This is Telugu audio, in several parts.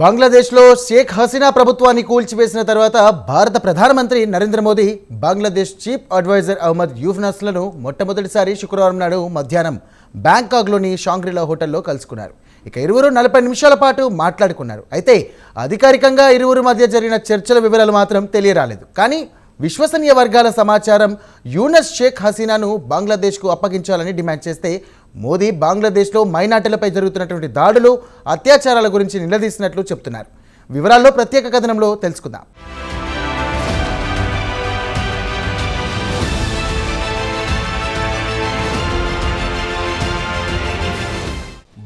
బంగ్లాదేశ్లో షేక్ హసీనా ప్రభుత్వాన్ని కూల్చివేసిన తర్వాత భారత ప్రధానమంత్రి నరేంద్ర మోదీ బంగ్లాదేశ్ చీఫ్ అడ్వైజర్ అహ్మద్ యూఫ్నస్లను మొట్టమొదటిసారి శుక్రవారం నాడు మధ్యాహ్నం బ్యాంకాక్లోని షాంగ్రిలా హోటల్లో కలుసుకున్నారు. ఇక ఇరువురు నలభై నిమిషాల పాటు మాట్లాడుకున్నారు. అయితే అధికారికంగా ఇరువురు మధ్య జరిగిన చర్చల వివరాలు మాత్రం తెలియరాలేదు. కానీ విశ్వసనీయ వర్గాల సమాచారం యూనస్ షేక్ హసీనాను బంగ్లాదేశ్కు అప్పగించాలని డిమాండ్ చేస్తే మోదీ బంగ్లాదేశ్లో మైనార్టీలపై జరుగుతున్నటువంటి దాడులు అత్యాచారాల గురించి నిలదీసినట్లు చెప్తున్నారు. వివరాల్లో ప్రత్యేక కథనంలో తెలుసుకుందాం.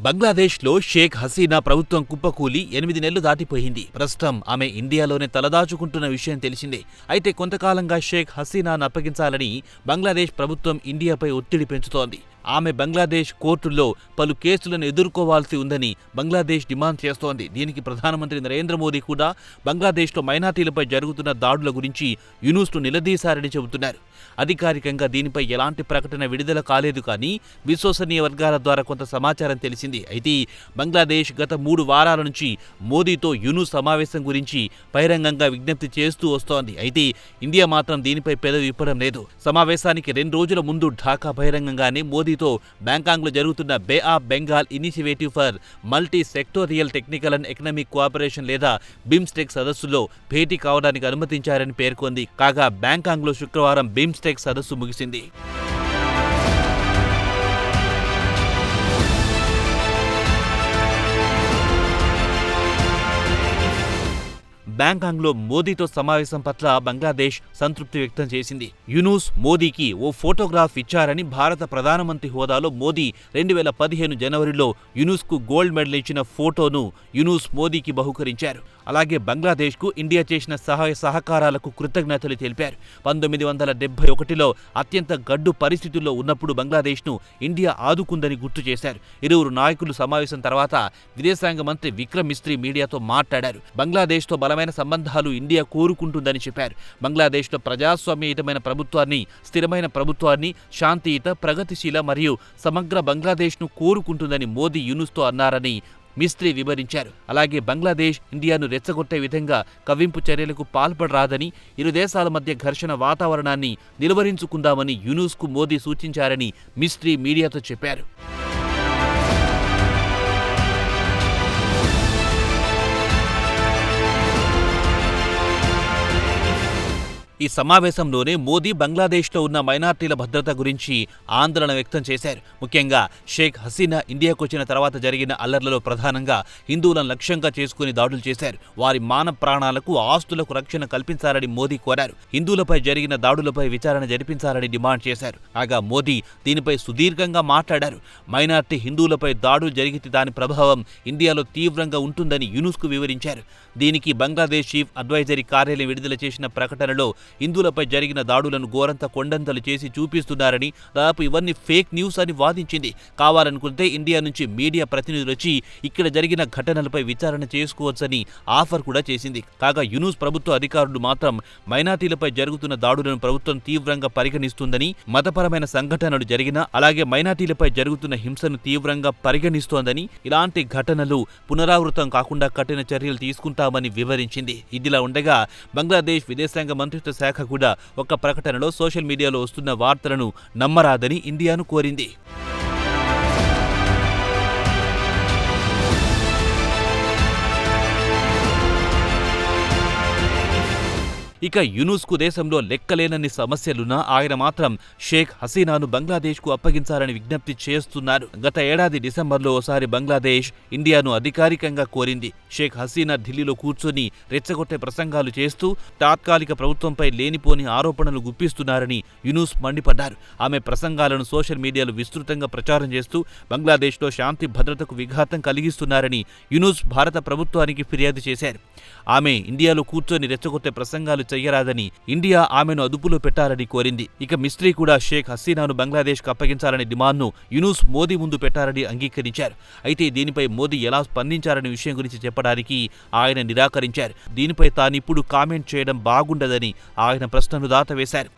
బంగ్లాదేశ్లో షేక్ హసీనా ప్రభుత్వం కుప్పకూలి ఎనిమిది నెలలు దాటిపోయింది. ప్రస్తుతం ఆమె ఇండియాలోనే తలదాచుకుంటున్న విషయం తెలిసిందే. అయితే కొంతకాలంగా షేక్ హసీనాను అప్పగించాలని బంగ్లాదేశ్ ప్రభుత్వం ఇండియాపై ఒత్తిడి పెంచుతోంది. ఆమె బంగ్లాదేశ్ కోర్టుల్లో పలు కేసులను ఎదుర్కోవాల్సి ఉందని బంగ్లాదేశ్ డిమాండ్ చేస్తోంది. దీనికి ప్రధానమంత్రి నరేంద్ర మోదీ కూడా బంగ్లాదేశ్లో మైనార్టీలపై జరుగుతున్న దాడుల గురించి యునూస్ను నిలదీశారని చెబుతున్నారు. అధికారికంగా దీనిపై ఎలాంటి ప్రకటన విడుదల కాలేదు కానీ విశ్వసనీయ వర్గాల ద్వారా కొంత సమాచారం తెలిసింది. అయితే బంగ్లాదేశ్ గత మూడు వారాల నుంచి మోదీతో యునూస్ సమావేశం గురించి బహిరంగంగా విజ్ఞప్తి చేస్తూ వస్తోంది. అయితే ఇండియా మాత్రం దీనిపై పెదవి విప్పడం లేదు. సమావేశానికి రెండు రోజుల ముందు ఢాకా బహిరంగంగానే మోదీ మోదీతో బ్యాంకాంగ్లో జరుగుతున్న bay of Bengal initiative for multi sectoral technical and economic cooperation లేదా బిమ్స్టెక్ సదస్సులో భేటీ కావడానికి అనుమతించారని పేర్కొంది. కాగా బ్యాంకాంగ్లో శుక్రవారం బిమ్స్టెక్ సదస్సు ముగిసింది. బ్యాంకాంగ్లో మోదీతో సమావేశం పట్ల బంగ్లాదేశ్ సంతృప్తి వ్యక్తం చేసింది. యునూస్ మోదీకి ఓ ఫోటోగ్రాఫ్ ఇచ్చారని భారత ప్రధానమంత్రి హోదాలో మోదీ రెండు వేల పదిహేను జనవరిలో యునూస్కు గోల్డ్ మెడల్ ఇచ్చిన ఫోటోను యునూస్ మోదీకి బహుకరించారు. అలాగే బంగ్లాదేశ్కు ఇండియా చేసిన సహాయ సహకారాలకు కృతజ్ఞతలు తెలిపారు. పంతొమ్మిది వందల డెబ్బై ఒకటిలో అత్యంత గడ్డు పరిస్థితుల్లో ఉన్నప్పుడు బంగ్లాదేశ్ను ఇండియా ఆదుకుందని గుర్తు చేశారు. ఇరువురు నాయకులు సమావేశం తర్వాత విదేశాంగ మంత్రి విక్రమ్ మిస్త్రీ మీడియాతో మాట్లాడారు. బంగ్లాదేశ్తో బలమైన సంబంధాలు ఇండియా కోరుకుంటుందని చెప్పారు. బంగ్లాదేశ్లో ప్రజాస్వామ్యయుతమైన ప్రభుత్వాన్ని స్థిరమైన ప్రభుత్వాన్ని శాంతియుత ప్రగతిశీల మరియు సమగ్ర బంగ్లాదేశ్ను కోరుకుంటుందని మోదీ యూనుస్తో అన్నారని మిస్త్రీ వివరించారు. అలాగే బంగ్లాదేశ్ ఇండియాను రెచ్చగొట్టే విధంగా కవ్వింపు చర్యలకు పాల్పడరాదని ఇరు దేశాల మధ్య ఘర్షణ వాతావరణాన్ని నిలువరించుకుందామని యునూస్కు మోదీ సూచించారని మిస్త్రీ మీడియాతో చెప్పారు. ఈ సమావేశంలోనే మోదీ బంగ్లాదేశ్లో ఉన్న మైనార్టీల భద్రత గురించి ఆందోళన వ్యక్తం చేశారు. ముఖ్యంగా షేక్ హసీనా ఇండియాకు వచ్చిన తర్వాత జరిగిన అల్లర్లలో ప్రధానంగా హిందువులను లక్ష్యంగా చేసుకుని దాడులు చేశారు. వారి మాన ప్రాణాలకు ఆస్తులకు రక్షణ కల్పించాలని మోదీ కోరారు. హిందువులపై జరిగిన దాడులపై విచారణ జరిపించాలని డిమాండ్ చేశారు. కాగా మోదీ దీనిపై సుదీర్ఘంగా మాట్లాడారు. మైనార్టీ హిందువులపై దాడులు జరిగితే దాని ప్రభావం ఇండియాలో తీవ్రంగా ఉంటుందని యునుస్కు వివరించారు. దీనికి బంగ్లాదేశ్ చీఫ్ అడ్వైజరీ కార్యాలయం విడుదల చేసిన ప్రకటనలో హిందువులపై జరిగిన దాడులను ఘోరంత కొండంతలు చేసి చూపిస్తున్నారని దాదాపు ఇవన్నీ ఫేక్ న్యూస్ అని వాదించింది. కావాలనుకుంటే ఇండియా నుంచి మీడియా ప్రతినిధులు వచ్చి ఇక్కడ జరిగిన ఘటనలపై విచారణ చేసుకోవచ్చని ఆఫర్ కూడా చేసింది. కాగా యునూస్ ప్రభుత్వ అధికారులు మాత్రం మైనార్టీలపై జరుగుతున్న దాడులను ప్రభుత్వం తీవ్రంగా పరిగణిస్తుందని మతపరమైన సంఘటనలు జరిగినా అలాగే మైనార్టీలపై జరుగుతున్న హింసను తీవ్రంగా పరిగణిస్తోందని ఇలాంటి ఘటనలు పునరావృతం కాకుండా కఠిన చర్యలు తీసుకుంటామని వివరించింది. ఇదిలా ఉండగా బంగ్లాదేశ్ విదేశాంగ మంత్రిత్వ శాఖ కూడా ఒక ప్రకటనలో సోషల్ మీడియాలో వస్తున్న వార్తలను నమ్మరాదని ఇండియాను కోరింది. ఇక యునూస్కు దేశంలో లెక్కలేనన్ని సమస్యలున్నా ఆయన మాత్రం షేక్ హసీనాను బంగ్లాదేశ్కు అప్పగించాలని విజ్ఞప్తి చేస్తున్నారు. గత ఏడాది డిసెంబర్లో ఓసారి బంగ్లాదేశ్ ఇండియాను అధికారికంగా కోరింది. షేక్ హసీనా ఢిల్లీలో కూర్చొని రెచ్చగొట్టే ప్రసంగాలు చేస్తూ తాత్కాలిక ప్రభుత్వంపై లేనిపోని ఆరోపణలు గుప్పిస్తున్నారని యునూస్ మండిపడ్డారు. ఆమె ప్రసంగాలను సోషల్ మీడియాలో విస్తృతంగా ప్రచారం చేస్తూ బంగ్లాదేశ్లో శాంతి భద్రతకు విఘాతం కలిగిస్తున్నారని యునూస్ భారత ప్రభుత్వానికి ఫిర్యాదు చేశారు. ఆమె ఇండియాలో కూర్చొని రెచ్చగొట్టే ప్రసంగాలు చెయ్యరాదని ఇండియా ఆమెను అదుపులో పెట్టాలని కోరింది. ఇక మిస్త్రీ కూడా షేక్ హసీనాను బంగ్లాదేశ్కు అప్పగించాలనే డిమాండ్ను యునూస్ మోదీ ముందు పెట్టారని అంగీకరించారు. అయితే దీనిపై మోదీ ఎలా స్పందించారనే విషయం గురించి చెప్పడానికి ఆయన నిరాకరించారు. దీనిపై తానిప్పుడు కామెంట్ చేయడం బాగుండదని ఆయన ప్రశ్నను దాటవేశారు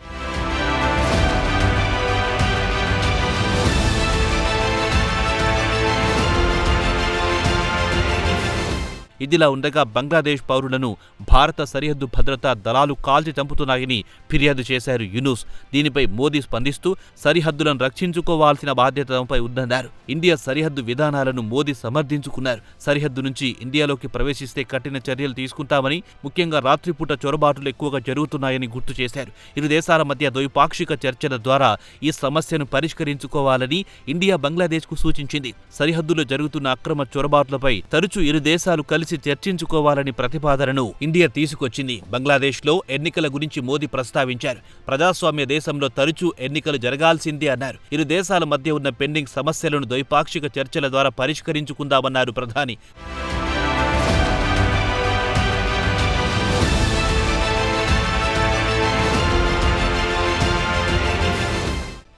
ఇదిలా ఉండగా బంగ్లాదేశ్ పౌరులను భారత సరిహద్దు భద్రతా దళాలు కాల్చి చంపుతున్నాయని ఫిర్యాదు చేశారు యూనుస్. దీనిపై మోదీ స్పందిస్తూ సరిహద్దులను రక్షించుకోవాల్సిన బాధ్యత తమపై ఉందన్నారు. ఇండియా సరిహద్దు విధానాలను మోదీ సమర్థించుకున్నారు. సరిహద్దు నుంచి ఇండియాలోకి ప్రవేశిస్తే కఠిన చర్యలు తీసుకుంటామని ముఖ్యంగా రాత్రిపూట చొరబాట్లు ఎక్కువగా జరుగుతున్నాయని గుర్తు చేశారు. ఇరు దేశాల మధ్య ద్వైపాక్షిక చర్చల ద్వారా ఈ సమస్యను పరిష్కరించుకోవాలని ఇండియా బంగ్లాదేశ్కు సూచించింది. సరిహద్దులో జరుగుతున్న అక్రమ చొరబాట్లపై తరచూ ఇరు దేశాలు కలిసి చర్చించుకోవాలని ప్రతిపాదనను ఇండియా తీసుకొచ్చింది. బంగ్లాదేశ్లో ఎన్నికల గురించి మోదీ ప్రస్తావించారు. ప్రజాస్వామ్య దేశంలో తరచూ ఎన్నికలు జరగాల్సిందే అన్నారు. ఇరు దేశాల మధ్య ఉన్న పెండింగ్ సమస్యలను ద్వైపాక్షిక చర్చల ద్వారా పరిష్కరించుకుందామన్నారు ప్రధాని.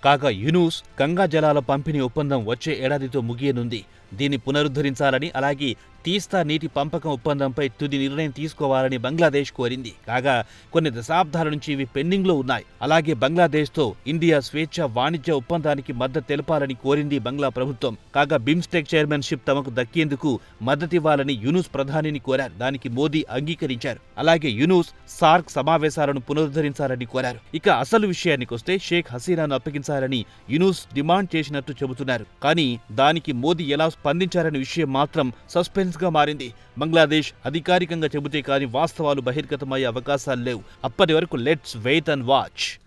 కాగా యునూస్ గంగా జలాల పంపిణీ ఒప్పందం వచ్చే ఏడాదితో ముగియనుంది. దీన్ని పునరుద్ధరించాలని అలాగే తీస్తా నీటి పంపకం ఒప్పందంపై తుది నిర్ణయం తీసుకోవాలని బంగ్లాదేశ్ కోరింది. కాగా కొన్ని దశాబ్దాల నుంచి ఇవి పెండింగ్లో ఉన్నాయి. అలాగే బంగ్లాదేశ్తో ఇండియా స్వేచ్ఛ వాణిజ్య ఒప్పందానికి మద్దతు తెలపాలని కోరింది బంగ్లా ప్రభుత్వం. కాగా బిమ్స్టెక్ చైర్మన్షిప్ తమకు దక్కేందుకు మద్దతివ్వాలని యునూస్ ప్రధానిని కోరారు. దానికి మోదీ అంగీకరించారు. అలాగే యునూస్ సార్క్ సమావేశాలను పునరుద్ధరించాలని కోరారు. ఇక అసలు విషయానికొస్తే షేక్ హసీనాను అప్పగించాలని యూనుస్ డిమాండ్ చేసినట్టు చెబుతున్నారు. కానీ దానికి మోదీ ఎలా స్పందించారనే విషయం మాత్రం సస్పెన్స్గా మారింది. బంగ్లాదేశ్ అధికారికంగా చెబితే కానీ వాస్తవాలు బహిర్గతమయ్యే అవకాశాలు లేవు. అప్పటి వరకు లెట్స్ వెయిట్ అండ్ వాచ్.